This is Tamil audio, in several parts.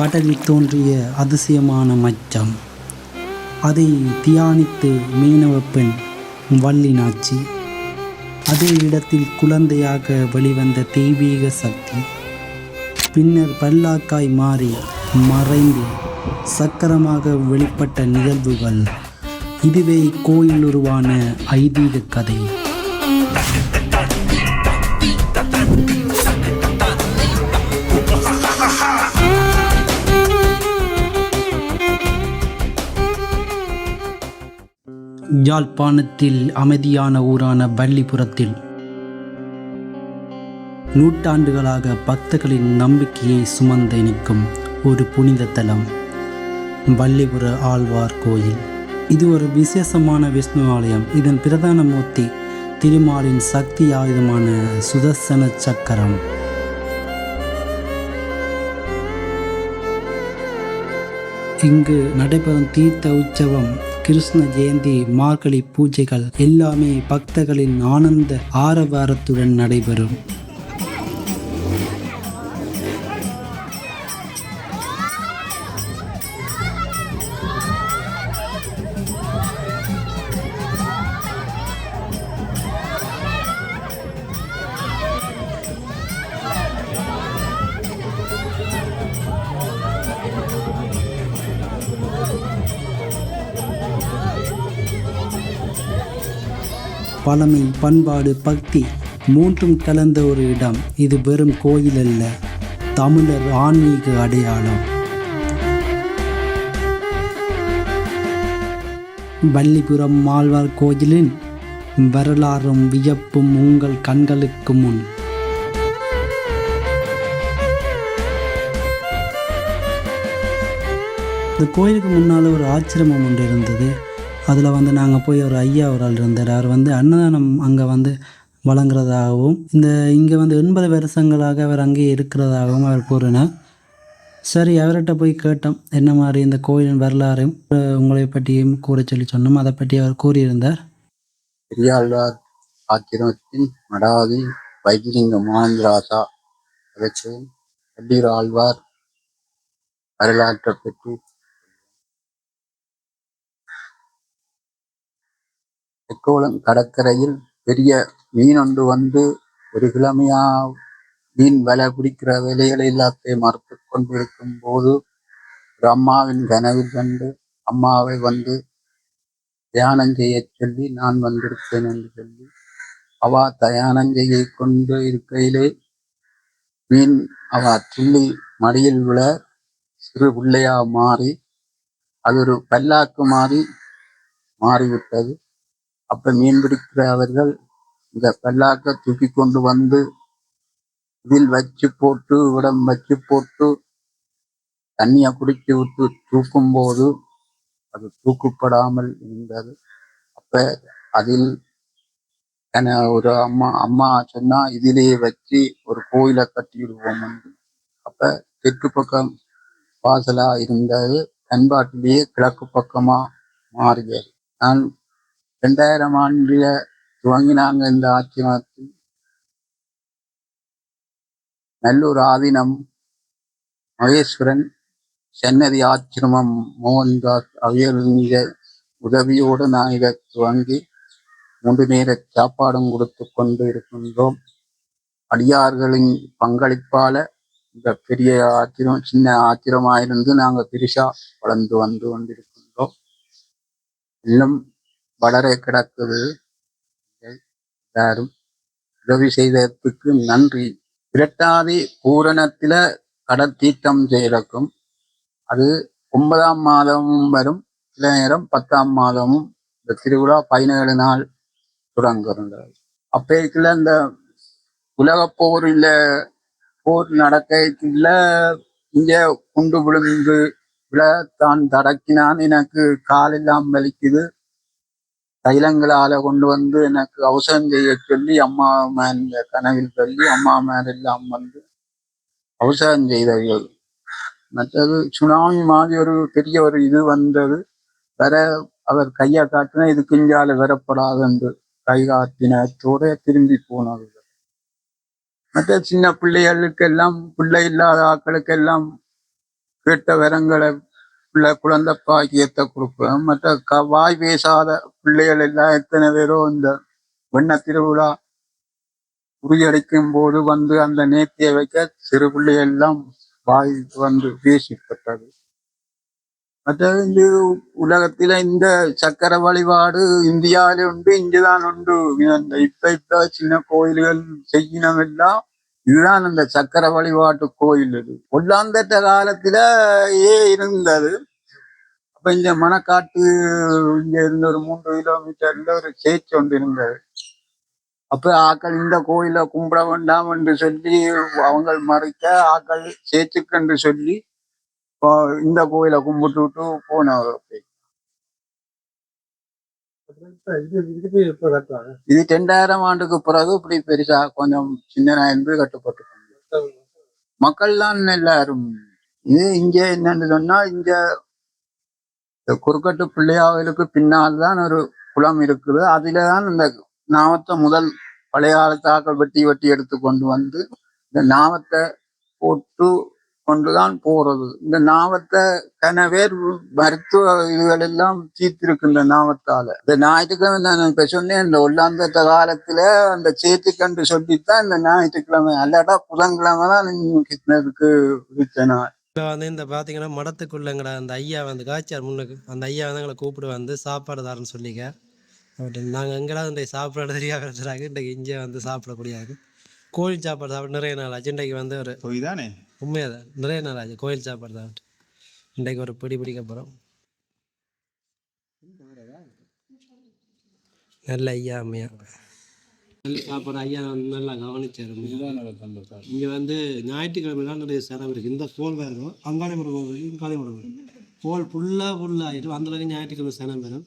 கடலில் தோன்றிய அதிசயமான மச்சம். அதை தியானித்து மீனவ பெண் வள்ளினாச்சி அதே இடத்தில் குழந்தையாக வெளிவந்த தெய்வீக சக்தி. பின்னர் பல்லாக்காய் மாறி மறைந்து சக்கரமாக வெளிப்பட்ட நிகழ்வுகள். இதுவே கோயில் உருவான ஐதீக கதை. யாழ்ப்பாணத்தில் அமைதியான ஊரான பள்ளிபுரத்தில் நூற்றாண்டுகளாக பக்தர்களின் நம்பிக்கையை சுமந்து நிற்கும் ஒரு புனித தலம் பள்ளிபுர ஆழ்வார் கோயில். இது ஒரு விசேஷமான விஷ்ணு ஆலயம். இதன் பிரதான மூர்த்தி திருமாலின் சக்தி ஆயுதமான சுதர்சன சக்கரம். இங்கு நடைபெறும் தீர்த்த உற்சவம் கிருஷ்ண ஜெயந்தி மார்கழி பூஜைகள் எல்லாமே பக்தர்களின் ஆனந்த ஆரவாரத்துடன் நடைபெறும். பழமை பண்பாடு பக்தி மூன்றும் கலந்த ஒரு இடம். இது வெறும் கோயில் அல்ல தமிழர் ஆன்மீக அடையாளம். வள்ளிபுரம் மாழ்வார் கோயிலின் வரலாறும் வியப்பும் உங்கள் கண்களுக்கு முன். இந்த கோயிலுக்கு முன்னால் ஒரு ஆச்சிரமம் ஒன்று இருந்தது. அதில் வந்து நாங்கள் போய் ஒரு ஐயா ஒரு ஆள் இருந்தார். அவர் வந்து அன்னதானம் அங்கே வந்து வழங்குறதாகவும் இந்த இங்கே வந்து எண்பது வருஷங்களாக அவர் அங்கேயே இருக்கிறதாகவும் அவர் கூறினார். சரி அவர்கிட்ட போய் கேட்டோம் என்ன மாதிரி இந்த கோயிலின் வரலாறையும் உங்களை பற்றியும் கூற சொல்லி சொன்னோம் அதை பற்றி அவர் கூறியிருந்தார். பெரியாழ்வார் ஆக்கிரமத்தின் மடாதி வைத்திலிங்க மாந்திராசா அகச்சேன் ஆழ்வார் வரலாற்றை பற்றி தெக்கோளம் கடற்கரையில் பெரிய மீன் ஒன்று வந்து ஒரு கிழமையா மீன் வலை பிடிக்கிற வேலைகளை எல்லாத்தையும் மறுத்து கொண்டிருக்கும் போது ஒரு அம்மாவின் கனவில் கண்டு அம்மாவை வந்து தியானம் செய்ய சொல்லி நான் வந்திருக்கேன் என்று சொல்லி அவ தியானம் செய்ய கொண்டு இருக்கையிலே மீன் அவ துள்ளி மடியில் விழ சிறு பிள்ளையா மாறி அது ஒரு பல்லாக்கு மாறி மாறிவிட்டது. அப்ப மீன் பிடிக்கிறவர்கள் இந்த பல்லாக்க தூக்கி கொண்டு வந்து இதில் வச்சு போட்டு இடம் வச்சு போட்டு தண்ணியை குடிச்சு விட்டு தூக்கும் போது அது தூக்கப்படாமல் இருந்தது. அப்ப அதில் என ஒரு அம்மா அம்மா சொன்னா இதிலேயே வச்சு ஒரு கோயிலை கட்டிடுவோம் அப்ப தெற்கு பக்கம் வாசலா இருந்தது. பண்பாட்டிலேயே கிழக்கு பக்கமா மாறியது. நான் ரெண்டாயிரம் ஆண்டுல துவங்கினாங்க இந்த ஆச்சிரமத்தில் நல்லூர் ஆதீனம் மகேஸ்வரன் சென்னதி ஆச்சிரமம் மோகன்தாஸ் அவையருடைய உதவியோடு நான் இதை துவங்கி மூன்று நேர சாப்பாடும் கொடுத்து கொண்டு இருக்கின்றோம். அடியார்களின் பங்களிப்பால இந்த பெரிய ஆத்திரம் சின்ன ஆத்திரமாயிருந்து நாங்கள் பெருசா வளர்ந்து வந்து கொண்டிருக்கின்றோம். இன்னும் வளர கிடக்குது எல்லாரும் உதவி செய்ததற்கு நன்றி. இரட்டாதி பூரணத்தில கடத்தீட்டம் செய்யறக்கும் அது ஒன்பதாம் மாதமும் வரும். சில நேரம் பத்தாம் மாதமும் இந்த திருவிழா பதினேழு நாள் தொடங்குகின்றது. அப்பேக்குள்ள இந்த உலக போர் இல்ல போர் நடக்கல இங்க குண்டு விழுந்து விழ தான் தடக்கினான். எனக்கு காலெல்லாம் வலிக்குது. தைலங்களால கொண்டு வந்து எனக்கு அவசரம் செய்ய சொல்லி அம்மா மேன் கனவில் சொல்லி அம்மா மேன் எல்லாம் வந்து அவசரம் செய்தார்கள் மற்றது சுனாமி மாதிரி ஒரு பெரிய ஒரு இது வந்தது. வர அவர் கையை காட்டினா இது கிஞ்சால வரப்படாது என்று கை காட்டினத்தோட திரும்பி போனது. மற்ற சின்ன பிள்ளைகளுக்கு எல்லாம் பிள்ளை இல்லாத ஆட்களுக்கு எல்லாம் கேட்ட வரங்களை உள்ள குழந்தை பாக்கியத்தை கொடுப்பேன். மற்ற வாய் பேசாத பிள்ளைகள் எல்லாம் எத்தனை பேரோ இந்த வெண்ண திருவிழா உரியடிக்கும் போது வந்து அந்த நேர்த்தியை வைக்க சிறு பிள்ளைகள் எல்லாம் வாய் வந்து பேசிப்பட்டது. மற்றது இந்த உலகத்தில இந்த சக்கர வழிபாடு இந்தியாவில உண்டு இங்குதான் உண்டு. இந்த இப்ப இப்ப சின்ன கோயில்கள் செய்யினவெல்லாம் இதுதான் அந்த சக்கர வழிபாட்டு கோயில் இது. ஒல்லாந்தட்ட காலத்தில ஏ இருந்தது. அப்ப இந்த மணக்காட்டு இங்க இருந்து ஒரு மூன்று கிலோமீட்டர்ல ஒரு சேச்சு ஒன்று இருந்தது. அப்ப ஆக்கள் இந்த கோயிலை கும்பிட வேண்டாம் என்று சொல்லி அவங்க மறைக்க ஆக்கள் சேர்த்துக்கு என்று சொல்லி இந்த கோயிலை கும்பிட்டு விட்டு போனவர் இது ரெண்டாயிரம் ஆண்டுக்கு பிறகு இப்படி பெருசா கொஞ்சம் சின்ன என்று கட்டுப்பட்டு மக்கள்லாம் எல்லாரும். இது இங்க என்னன்னு சொன்னா இங்க இந்த குறுக்கட்டு பிள்ளையாவிலுக்கு பின்னால் தான் ஒரு குளம் இருக்குது. அதில தான் இந்த நாமத்தை முதல் பழைய காலத்தாக்கள் வெட்டி வெட்டி எடுத்து கொண்டு வந்து இந்த நாமத்தை போட்டு கொண்டுதான் போறது. இந்த நாமத்தை கனவேர் மருத்துவ இதுகள் எல்லாம் தீர்த்திருக்கின்ற இந்த நாமத்தால. இந்த ஞாயிற்றுக்கிழமை நான் இப்ப சொன்னேன் இந்த உள்ளாந்த காலத்துல அந்த சேத்துக்கன்று சொல்லித்தான் இந்த ஞாயிற்றுக்கிழமை. அல்லாட்டா புதன்கிழமை தான் கிருஷ்ணருக்கு விரிச்ச நாள். இப்போ வந்து இந்த பார்த்தீங்கன்னா மடத்துக்குள்ளங்கிற அந்த ஐயா வந்து காய்ச்சார் முன்னுக்கு அந்த ஐயா வந்து எங்களை கூப்பிட்டு வந்து சாப்பாடு தரேன்னு சொல்லிக்க. அப்படி நாங்கள் எங்கடா இன்றைக்கு சாப்பிட தெரியாத இருக்கிறாங்க இன்றைக்கு இங்கே வந்து சாப்பிடக்கூடியாது கோயில் சாப்பாடு சாப்பிட்டு நிறைய நாள் ஆச்சு. இன்றைக்கு வந்து ஒரு போய் தானே உண்மையாக தான் நிறைய நாள் ஆச்சு கோயில் சாப்பாடு சாப்பிட்டு. இன்றைக்கு ஒரு பிடி பிடிக்க போகிறோம் நல்ல ஐயா அம்மையா. நல்ல சாப்பாடு ஐயா வந்து நல்லா கவனிச்சார். இங்கே வந்து ஞாயிற்றுக்கிழமை தான் நிறைய சிரமம் இருக்குது இந்த கோல் வேறும் கோவில் இங்காளிமரம் கோவில் கோல் ஃபுல்லாக ஃபுல்லாகிட்டு அந்த அளவுக்கு ஞாயிற்றுக்கிழமை சினம் வரும்.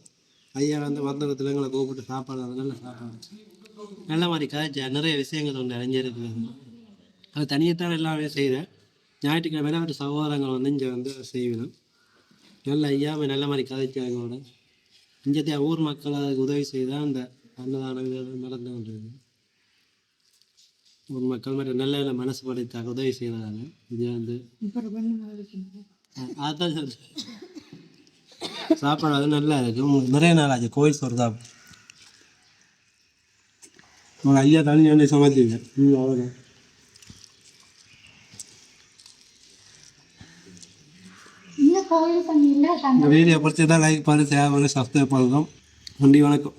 ஐயா வந்து வந்தகத்தில் எங்களை கூப்பிட்டு சாப்பாடு அது நல்ல சாப்பாடு நல்ல மாதிரி காய்ச்சா நிறைய விஷயங்கள் ஒன்று அறிஞ்சிருக்கு அது தனியத்தான் எல்லாமே செய்கிறேன் ஞாயிற்றுக்கிழமை அவர் சகோதரங்கள் வந்து இங்கே வந்து செய்வேன். நல்ல ஐயாவை நல்ல மாதிரி கதைச்சாங்களோட இங்கே ஊர் மக்கள் அதுக்கு உதவி செய்தால் அந்த இதெல்லாம் நடந்து கொண்டிருக்கு. ஊர் மக்கள் மாதிரி நல்ல நல்ல மனசு படைத்தாங்க உதவி செய்தாங்க இங்கே வந்து அதான் சொல்றேன். சாப்பாடு அது நல்லா இருக்கு. உங்களுக்கு நிறைய நாள் ஆச்சு. கோயில் சோறு உங்கள் ஐயா தனி வேண்டி சமைச்சிங்க ம் அவ்வளோதான் வீடியோ பிடிச்சதா லைக் பண்ணி ஷேர் பண்ணி சப்ஸ்கிரைப் பண்ணுறோம் நன்றி வணக்கம்.